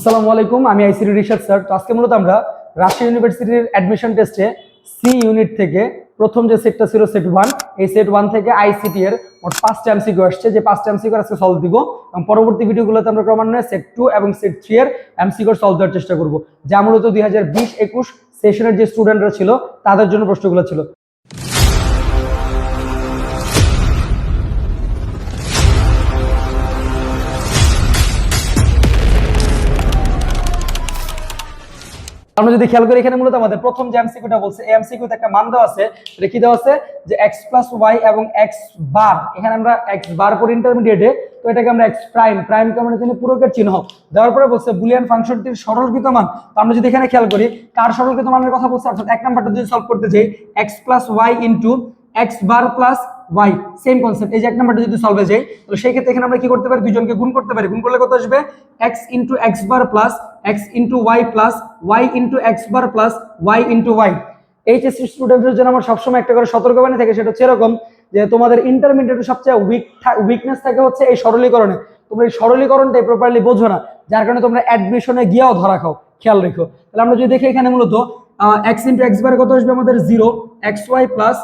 আসসালামু আলাইকুম, আমি আইসিডি রিসার্চ স্যার। তো আজকে মূলত আমরা রাজশাহী ইউনিভার্সিটির অ্যাডমিশন টেস্টে সি ইউনিট থেকে প্রথম যে সেটটা ছিল সেট ওয়ান এই সেট ওয়ান থেকে আইসিটি এর মোট পাঁচটা এমসিকিউ আসছে। যে পাঁচটা এমসিকিউ আজকে সলভ দিব। এবং পরবর্তী ভিডিওগুলোতে আমরা ক্রমান্বয়ে সেট টু এবং সেট থ্রি এর এমসিকিউ সলভ দেওয়ার চেষ্টা করব। যা মূলত দুই হাজার বিশ একুশ সেশনের যে স্টুডেন্টরা ছিল, তাদের জন্য প্রশ্নগুলো ছিল। আমরা যদি খেয়াল করি, এখানে মূলত আমাদের প্রথম যে এমসিকিউটা বলছে, এই এমসিকিউতে একটা মান দেওয়া আছে, এটা কি দেওয়া আছে? যে এক্স প্লাস ওয়াই এবং এক্স বার এখানে আমরা এক্স বার করি ইন্টারমিডিয়েটে তো এটাকে আমরা এক্স প্রাইম প্রাইমকে আমরা জানি পুরকের চিহ্ন। দেওয়ার পরে বলছে বুলিয়ান ফাংশনটির সরলকৃত মান। তো আমরা যদি এখানে খেয়াল করি, কার সরলকৃত মানের কথা বলছে? অর্থাৎ এক নাম্বারটা যদি সলভ করতে যাই X plus Y into X bar plus Y same concept এই যে এক নাম্বারটা যদি সলভে যাই তাহলে সেই ক্ষেত্রে এখানে আমরা কি করতে পারি? দুজনকে গুণ করতে পারি। গুণ করলে কত আসবে? X into X bar plus X into Y plus Y into X bar plus Y into Y HSC স্টুডেন্টদের জন্য আমার সবসময় একটা করে সতর্কবাণী থাকে, সেটা হচ্ছে এরকম যে তোমাদের ইন্টারমিডিয়েটের সবচেয়ে উইক উইকনেস থাকে হচ্ছে এই সরলীকরণে। তোমরা এই সরলীকরণটাই প্রপারলি বোঝো না, যার কারণে তোমরা অ্যাডমিশনে গিয়েও ধরা খাও। খেয়াল রেখো। তাহলে আমরা যদি দেখি এখানে মূলত এক্স ইন্টু এক্স বার কত আসবে? আমাদের zero X Y plus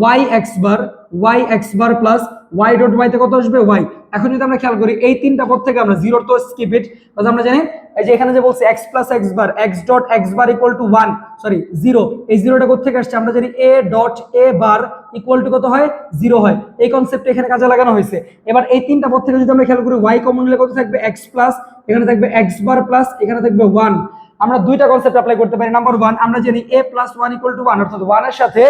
Y X bar Y X bar plus Y dot ওয়াইতে কত আসবে? ওয়াই এখন যদি আমরা খেয়াল করি, এই তিনটা পদ থেকে আমরা জিরোর তো স্কিপ ইট আমরা জানি, এই যে এখানে যে বলছে X plus X bar X dot X bar equal to one sorry zero এই জিরোটা কোথেকে আসছে? আমরা জানি A dot A bar equal to কত হয়? জিরো হয়। এই কনসেপ্ট এখানে কাজে লাগানো হয়েছে। এবার এই তিনটা পদ থেকে যদি আমরা খেয়াল করি ওয়াই কমন নিলে কত থাকবে? এক্স প্লাস এখানে থাকবে এক্স বার প্লাস এখানে থাকবে ওয়ান আমরা দুইটা কনসেপ্ট অ্যাপ্লাই করতে পারি। নাম্বার ওয়ান আমরা জানি A plus one equal to one অর্থাৎ ওয়ানের সাথে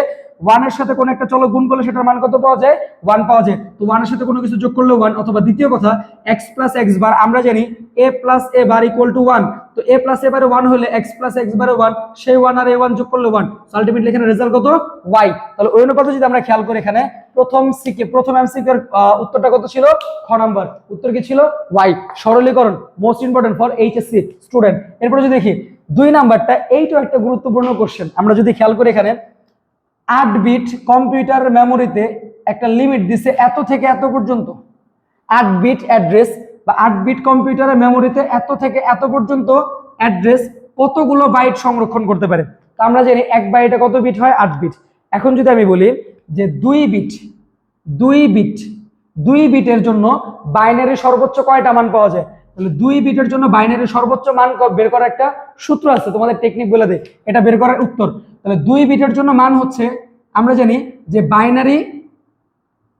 ওয়ানের সাথে কোনো একটা চলক গুণ করলে সেটার মান কত পাওয়া যায়? ওয়ান পাওয়া যায়। তো ওয়ানের সাথে কোনো কিছু যোগ করলে ওয়ান অথবা দ্বিতীয় কথা এক্স প্লাস এক্স বার আমরা জানি A plus A bar equal to one তো এ প্লাস এ বারে ওয়ান হলে এক্স প্লাস এক্স বারে ওয়ান সেই ওয়ান আর এ ওয়ান যোগ করলে ওয়ান আলটিমেটলি এখানে রেজাল্ট কত? ওয়াই তাহলে ওই অনুপাতে যদি আমরা খেয়াল করি এখানে প্রথম সিকে প্রথম এমসিকিউর উত্তরটা কত ছিল? খ নাম্বার। উত্তর কি ছিল? ওয়াই সরলীকরণ most important for HSC student এরপরে যদি দেখি, দুই নাম্বারটা এইটাও একটা গুরুত্বপূর্ণ কোশ্চেন আমরা যদি খেয়াল করি এখানে, আট বিট কম্পিউটার মেমোরিতে একটা লিমিট দিছে এত থেকে এত পর্যন্ত। আট বিট অ্যাড্রেস বা আট বিট কম্পিউটারের মেমোরিতে এত থেকে এত পর্যন্ত অ্যাড্রেস কতগুলো বাইট সংরক্ষণ করতে পারে? তো আমরা জানি এক বাইটে কত বিট হয়? আট বিট এখন যদি আমি বলি যে দুই বিট দুই বিট, দুই বিটের জন্য বাইনারি সর্বোচ্চ কয়টা মান পাওয়া যায়? তাহলে দুই বিটের জন্য বাইনারি সর্বোচ্চ মান বের করার একটা সূত্র আছে, তোমাদের টেকনিক বলে দেয় এটা বের করার উত্তর। তাহলে দুই বিটের জন্য মান হচ্ছে, আমরা জানি যে বাইনারি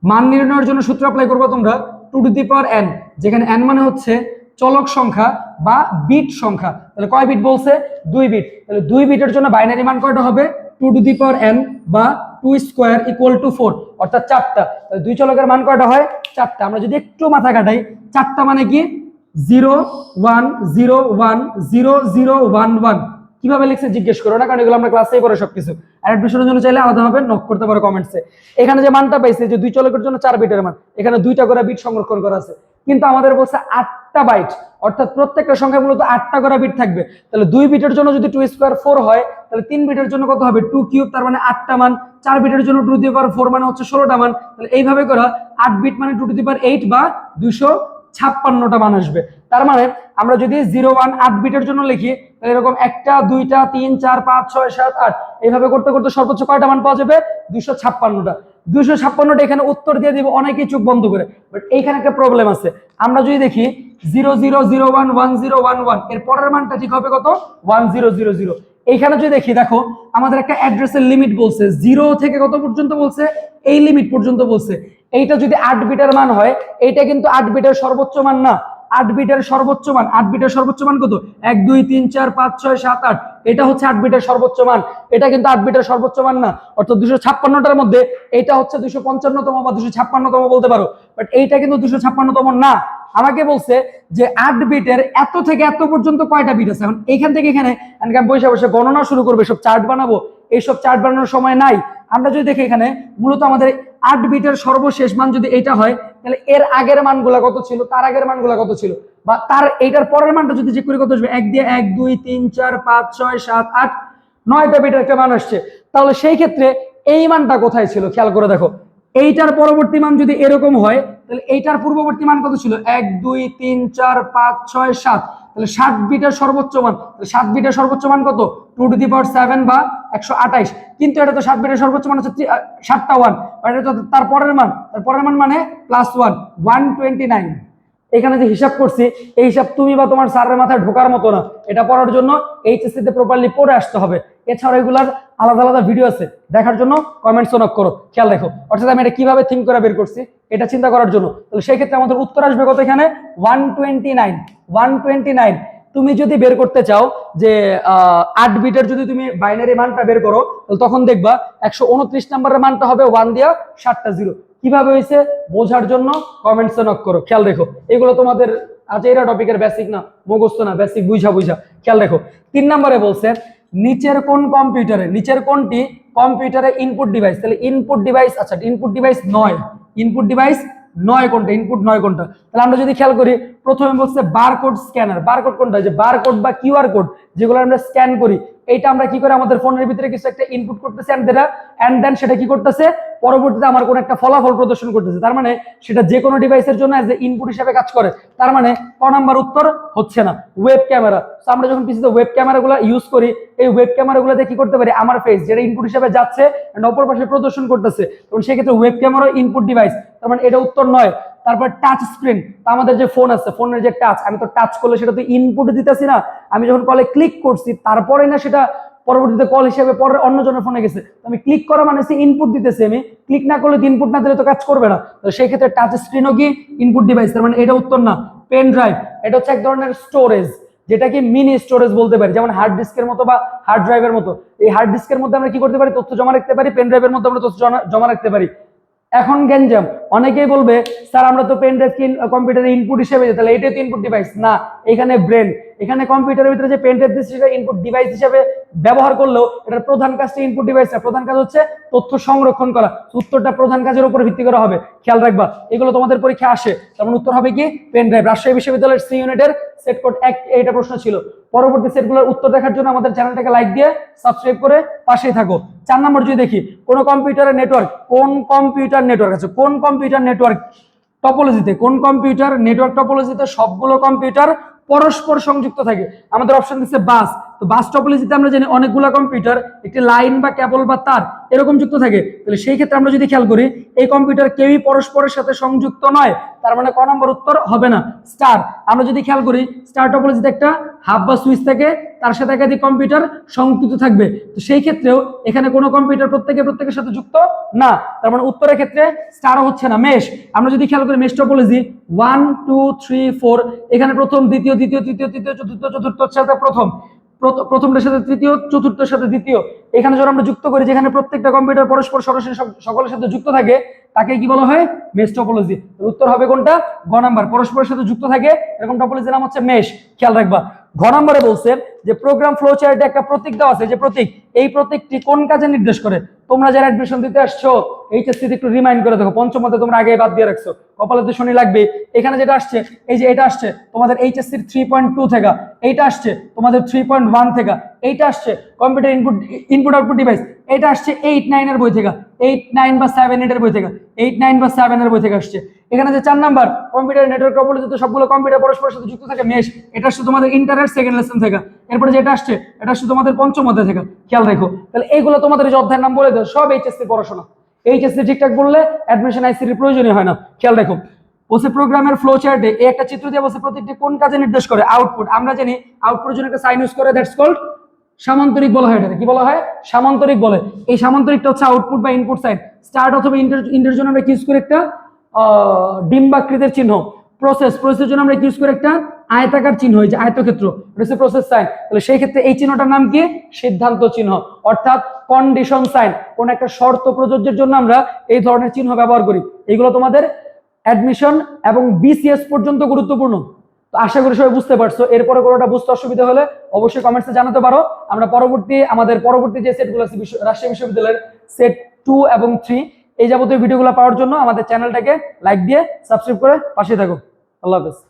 মান নির্ণয়ের জন্য সূত্র অ্যাপ্লাই করব তোমরা two to the power N যেখানে এন মানে হচ্ছে চলক সংখ্যা বা বিট সংখ্যা। তাহলে কয় বিট বলছে? দুই বিট। তাহলে দুই বিটের জন্য বাইনারি মান কয়টা হবে? Two to the power N বা two square equal to four অর্থাৎ চারটা। দুই চলকের মান কয়টা হয়? চারটা। আমরা যদি একটু মাথা কাটাই, চারটা মানে কি? Zero one zero one zero zero one one কীভাবে লিখছে জিজ্ঞেস করো না, কারণ এগুলো আমরা ক্লাসেই করে সবকিছু। অ্যাডমিশনের জন্য চাইলে আলাদাভাবে নক করতে পারো কমেন্টসে এখানে যে মানটা পাইছে, যে দুই চলকের জন্য চার বিটের মান, এখানে দুইটা করে বিট সংরক্ষণ করা আছে। কিন্তু আমাদের বলছে আটটা বাইট অর্থাৎ প্রত্যেকটা সংখ্যা মূলত আটটা করে বিট থাকবে। তাহলে দুই বিটের জন্য যদি টু স্কোয়ার ফোর হয়, তাহলে তিন বিটের জন্য কত হবে? টু কিউব তার মানে আটটা মান। চার বিটের জন্য টু দি পাওয়ার ফোর মানে হচ্ছে ষোলোটা মান। তাহলে এইভাবে করা, আট বিট মানে টু দি পাওয়ার এইট বা দুশো ছাপ্পান্নটা মান আসবে। তার মানে আমরা যদি জিরো ওয়ান আট বিটের জন্য লিখি, তাহলে এরকম একটা, দুইটা, তিন, চার, পাঁচ, ছয়, সাত, আট, এইভাবে করতে করতে সর্বোচ্চ কয়টা মান পাওয়া যাবে? দুশো ছাপ্পান্নটা। দুশো ছাপ্পান্নটা এখানে উত্তর দিয়ে দিব, অনেকেই চোখ বন্ধ করে। বাট এইখানে একটা প্রবলেম আছে। আমরা যদি দেখি zero zero zero one one zero one ওয়ানের পরের মানটা ঠিক হবে কত? ওয়ান জিরো জিরো জিরো এইখানে যদি দেখি, দেখো, আমাদের একটা অ্যাড্রেসের লিমিট বলছে। জিরো থেকে কত পর্যন্ত বলছে? এই লিমিট পর্যন্ত বলছে। এইটা যদি আট বিটের মান হয়, এইটা কিন্তু আট বিটের সর্বোচ্চ মান না। আট বিটের সর্বোচ্চ মান, আট বিটের সর্বোচ্চ মান কত? এক, দুই, তিন, চার, পাঁচ, ছয়, সাত, আট। এটা হচ্ছে আট বিটের সর্বোচ্চ মান। এটা কিন্তু আট বিটের সর্বোচ্চ মান না। অর্থাৎ দুশো ছাপ্পান্নটার মধ্যে এটা হচ্ছে দুশো পঞ্চান্নতম বা দুশো ছাপ্পান্নতম বলতে পারো। বাট এইটা কিন্তু দুশো ছাপ্পান্নতম না। আমাকে বলছে যে আট বিটের এত থেকে এত পর্যন্ত কয়টা বিট আছে? এখন এইখান থেকে এখানে বসে বসে গণনা শুরু করবে সব চার্ট বানাবো। এইসব চার্ট বানানোর সময় নাই। আমরা যদি দেখি এখানে, মূলত আমাদের আট বিটের সর্বশেষ মান যদি এটা হয়, তাহলে এর আগের মানগুলা কত ছিল? তার আগের মানগুলা কত ছিল? বা তার এইটার পরের মানটা যদি চেক করি কত আসবে? এক দিয়ে এক, দুই, তিন, চার, পাঁচ, ছয়, সাত, আট, নয়টা বিটের একটা মান আসছে। তাহলে সেই ক্ষেত্রে এই মানটা কোথায় ছিল? খেয়াল করে দেখো। এইটার পরবর্তী মান যদি এরকম হয়, তাহলে এইটার পূর্ববর্তী মান কত ছিল? এক, দুই, তিন, চার, পাঁচ, ছয়, সাত। তাহলে সাত বিটের সর্বোচ্চ মান সাত বিটের সর্বোচ্চ মান কত? Two to the power seven বা একশো আঠাইশ। কিন্তু এটা তো সাত বিটের সর্বোচ্চ মান হচ্ছে সাতটা ওয়ান এটা তো তার পরের মান, তার পরের মান মানে plus one one twenty nine এখানে যে হিসাব করছি, এই হিসাব তুমি বা তোমার স্যারের মাথায় ঢোকার মতো না। এটা পড়ার জন্য এইচএসসি তে প্রপারলি পড়ে আসতে হবে। এছাড়া এগুলার আলাদা আলাদা ভিডিও আছে। দেখার জন্য কমেন্টস নক করো। খেয়াল রাখো। অর্থাৎ আমি এটা কীভাবে থিঙ্ক করে বের করছি, এটা চিন্তা করার জন্য। তাহলে সেই ক্ষেত্রে আমাদের উত্তর আসবে কত এখানে? One twenty nine one twenty nine তুমি যদি বের করতে চাও যে আট বিটের যদি তুমি বাইনারি মানটা বের করো, তাহলে তখন দেখবা একশো উনত্রিশ নাম্বারের মানটা হবে ওয়ান দিয়া সাতটা জিরো কীভাবে হয়েছে? বোঝার জন্য কমেন্টস নক করো। খেয়াল রেখো। এগুলো তোমাদের, আজ এরা টপিকের বেসিক না, মুখস্থ না বেসিক বুঝা বুঝা। খেয়াল রেখো। তিন নম্বরে বলছে নিচের কোন কম্পিউটারে নিচের কোনটি কম্পিউটারে ইনপুট ডিভাইস তাহলে ইনপুট ডিভাইস আচ্ছা ইনপুট ডিভাইস নয়। ইনপুট ডিভাইস নয় কোনটা? ইনপুট নয় কোনটা? তাহলে আমরা যদি খেয়াল করি, প্রথমে বলছে বারকোড স্ক্যানার বারকোড কোনটা? যে বারকোড বা কিউআর কোড যেগুলো আমরা স্ক্যান করি এটা আমরা কি করে আমাদের ফোনের ভিতরে কিছু একটা ইনপুট করতেছে অ্যান্ড দেন সেটা কি করতেছে? পরবর্তীতে আমার কোনো একটা ফলাফল প্রদর্শন করতেছে। তার মানে সেটা যে কোনো ডিভাইসের জন্য অ্যাজ এ ইনপুট হিসাবে কাজ করে। তার মানে ক নাম্বার উত্তর হচ্ছে না। ওয়েব ক্যামেরা আমরা যখন পিছিয়ে ওয়েব ক্যামেরাগুলো ইউজ করি, এই ওয়েব ক্যামেরাগুলোতে কি করতে পারি? আমার ফেস যেটা ইনপুট হিসাবে যাচ্ছে অপর পাশে প্রদর্শন করতেছে। তখন সেক্ষেত্রে ওয়েব ক্যামেরা ইনপুট ডিভাইস তার মানে এটা উত্তর নয়। তারপর টাচ স্ক্রিন আমাদের যে ফোন আছে ফোনের যে টাচ আমি তো টাচ করলে সেটা তো ইনপুট দিতেছি না। আমি যখন কলে ক্লিক করছি, তারপরে না সেটা পরবর্তীতে কল হিসেবে পরে অন্যজনের ফোনে গেছে। আমি ক্লিক করা মানে সে ইনপুট দিতেছি আমি। ক্লিক না করলে ইনপুট না দিলে তো কাজ করবে না। তো সেই ক্ষেত্রে টাচ স্ক্রিনও কি? ইনপুট ডিভাইস তার মানে এটা উত্তর না। পেন ড্রাইভ এটা হচ্ছে এক ধরনের স্টোরেজ যেটাকে মিনি স্টোরেজ বলতে পারি। যেমন হার্ড ডিস্কের মতো বা হার্ড ড্রাইভের মতো। এই হার্ড ডিস্কের মধ্যে আমরা কি করতে পারি? তথ্য জমা রাখতে পারি পেন ড্রাইভের মধ্যে আমরা তথ্য জমা- রাখতে পারি। এখন গ্যাঞ্জাম অনেকেই বলবে, স্যার, আমরা তো পেন ড্রাইভ কম্পিউটারে ইনপুট হিসেবে তাহলে এটাই তো ইনপুট ডিভাইস না, এখানে ব্রেন এখানে কম্পিউটারের ভিতরে যে পেন ড্রাইভ দিচ্ছে সেটা ইনপুট ডিভাইস হিসেবে ব্যবহার করলেও এটার প্রধান কাজটা ইনপুট ডিভাইস না প্রধান কাজ হচ্ছে তথ্য সংরক্ষণ করা। উত্তরটা প্রধান কাজের উপর ভিত্তি করা হবে। খেয়াল রাখবা, এগুলো তোমাদের পরীক্ষা আসে। তেমন উত্তর হবে কি? পেন ড্রাইভ রাজশাহী বিশ্ববিদ্যালয়ের সি ইউনিটের সেট কোড এক, এইটা প্রশ্ন ছিল। পরবর্তী সেটগুলোর উত্তর দেখার জন্য আমাদের চ্যানেলটাকে লাইক দিয়ে সাবস্ক্রাইব করে পাশেই থাকো। চার নম্বর যদি দেখি, কোন কম্পিউটারের নেটওয়ার্ক কোন কম্পিউটার নেটওয়ার্ক আছে? কোন কম্পিউটার নেটওয়ার্ক টপোলজিতে কোন কম্পিউটার নেটওয়ার্ক টপোলজিতে সবগুলো কম্পিউটার পরস্পর সংযুক্ত থাকে। আমাদের অপশন দিচ্ছে বাস তো বাস টপোলজিতে আমরা জানি অনেকগুলো কম্পিউটার একটি লাইন বা কেবল বা তার এরকম যুক্ত থাকে, তাহলে সেই ক্ষেত্রে আমরা যদি খেয়াল করি, এই কম্পিউটার কেউই পরস্পরের সাথে সংযুক্ত নয়। তার মানে ক নম্বর উত্তর হবে না। স্টার আমরা যদি খেয়াল করি স্টার টপোলজিতে একটা হাফ বা সুইচ থাকে। তার সাথে একাধিক কম্পিউটার সংযুক্ত থাকবে। তো সেই ক্ষেত্রেও এখানে কোনো কম্পিউটার প্রত্যেকে প্রত্যেকের সাথে যুক্ত না। তার মানে উত্তরের ক্ষেত্রে স্টারও হচ্ছে না। মেশ, আমরা যদি খেয়াল করি mesh topology one two three four এখানে প্রথম, দ্বিতীয় দ্বিতীয়, তৃতীয় তৃতীয়, চতুর্থ চতুর্থ সাথে প্রথম। প্রথমটার সাথে তৃতীয় চতুর্থের সাথে দ্বিতীয়। এখানে যখন আমরা যুক্ত করি, যেখানে প্রত্যেকটা কম্পিউটার পরস্পর সরাসরি সকলের সাথে যুক্ত থাকে, তাকে কি বলা হয়? মেশ টপোলজি উত্তর হবে কোনটা? গ নাম্বার পরস্পরের সাথে যুক্ত থাকে, এরকম টপোলজির নাম হচ্ছে মেশ। খেয়াল রাখবা। ঘ নাম্বারে বলছে যে প্রোগ্রাম ফ্লো চার্টে একটা প্রতীক দেওয়া আছে, যে প্রতীক, এই প্রতীকটি কোন কাজে নির্দেশ করে? তোমরা যারা অ্যাডমিশন দিতে আসছো এইচএসসি একটু রিমাইন্ড করে দেখো পঞ্চমতে তোমরা আগে বাদ দিয়ে রাখছো। কপালে তো শনি লাগবে এখানে যেটা আসছে, এই যে এটা আসছে, তোমাদের এইচএসসি থ্রি পয়েন্ট টু থেকে, এইটা আসছে, তোমাদের থ্রি পয়েন্ট ওয়ান থেকে, এইটা আসছে computer input input output device এটা আসছে এইট নাইনের বই থেকে এইট নাইন বা সেভেন এইটের বই থেকে এইট নাইন বা সেভেনের বই থেকে আসছে। এখানে যে চার নাম্বার কম্পিউটার নেটওয়ার্ক টপোলজিতে সবগুলো কম্পিউটার পরস্পরের সাথে যুক্ত থাকে মেশ এটা আসছে তোমাদের ইন্টারনেট সেকেন্ড লেসন থেকে। এরপরে যেটা আসছে, এটা আসছে তোমাদের পঞ্চম অধ্যায় থেকে, খেয়াল রেখো। তাহলে এইগুলো তোমাদের যে অধ্যায়ের নাম বলে দাও সব এইচএসসি পড়াশোনা। এইচএসসি ঠিকঠাক বললে অ্যাডমিশন আইসির প্রয়োজনই হয় না। খেয়াল রেখো। বলছে প্রোগ্রামের ফ্লো চার্টে এই একটা চিত্র দিয়ে বলছে প্রত্যেকটি কোন কাজে নির্দেশ করে? আউটপুট আমরা জানি আউটপুটের জন্য একটা সাইন ইউজ করে দ্যাটস কল্ড সামান্তরিক বলা হয় এটাকে। কি বলা হয়? সামান্তরিক বলে। এই সামান্তরিকটা হচ্ছে আউটপুট বা ইনপুট সাইড স্টার্ট অথবা ইন্টার ইন্টার জন্য আমরা কি ইউজ করে একটা? ডিম্বাকৃতির চিহ্ন। প্রসেস প্রসেসের জন্য আমরা ইউজ করে একটা আয়তাকার চিহ্ন যে আয়তক্ষেত্র হচ্ছে প্রসেস সাইন তাহলে সেই ক্ষেত্রে এই চিহ্নটার নাম কি? সিদ্ধান্ত চিহ্ন। অর্থাৎ কন্ডিশন সাইন কোন একটা শর্ত প্রযোজ্যের জন্য আমরা এই ধরনের চিহ্ন ব্যবহার করি। এগুলো তোমাদের অ্যাডমিশন এবং বিসিএস পর্যন্ত গুরুত্বপূর্ণ। তো আশা করি সবাই বুঝতে পারছ। এরপরে কোনোটা বুঝতে অসুবিধা হলে অবশ্যই কমেন্টসে জানাতে পারো। আমরা পরবর্তী, আমাদের পরবর্তী যে সেটগুলো আছে রাজশাহী বিশ্ববিদ্যালয়ের সেট টু এবং থ্রি এই যাবতীয় ভিডিওগুলো পাওয়ার জন্য আমাদের চ্যানেলটাকে লাইক দিয়ে সাবস্ক্রাইব করে পাশে থাকো। আল্লাহ হাফেজ।